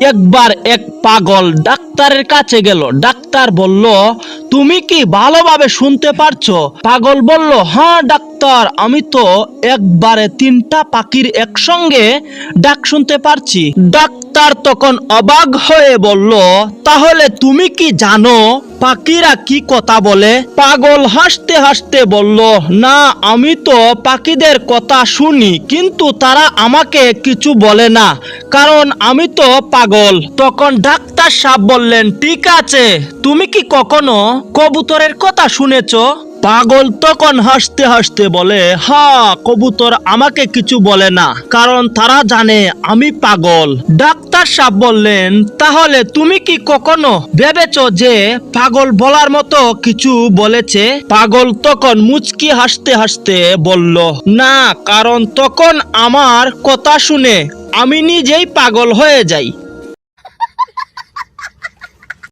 একবার এক পাগল ডাক্তারের কাছে গেল। ডাক্তার বলল, তুমি কি ভালোভাবে শুনতে পারছ? পাগল বলল হ্যাঁ ডাক্তার আমি তো একবারে তিনটা পাখির একসঙ্গে ডাক শুনতে পারছি। ডাক্তার তখন অবাক হয়ে বলল, তাহলে তুমি কি জানো পাখিরা কি কথা বলে? পাগল হাসতে হাসতে বলল, না, আমি তো পাখিদের কথা শুনি, কিন্তু তারা আমাকে কিছু বলে না, কারণ আমি তো পাগল। তখন ডাক্তার সাহেব বললেন, ঠিক আছে, তুমি কি কখনো কবুতরের কথা শুনেছো? পাগল তখন হাসতে হাসতে বলে হ্যাঁ কবুতর আমাকে কিছু বলে না, কারণ তারা জানে আমি পাগল। ডাক্তার সাহেব বললেন, তাহলে তুমি কি কখনো ভেবেছো যে পাগল বলার মতো কিছু বলেছে? পাগল তখন মুচকি হাসতে হাসতে বলল, না, কারণ তখন আমার কথা শুনে আমি নিজেই পাগল হয়ে যাই।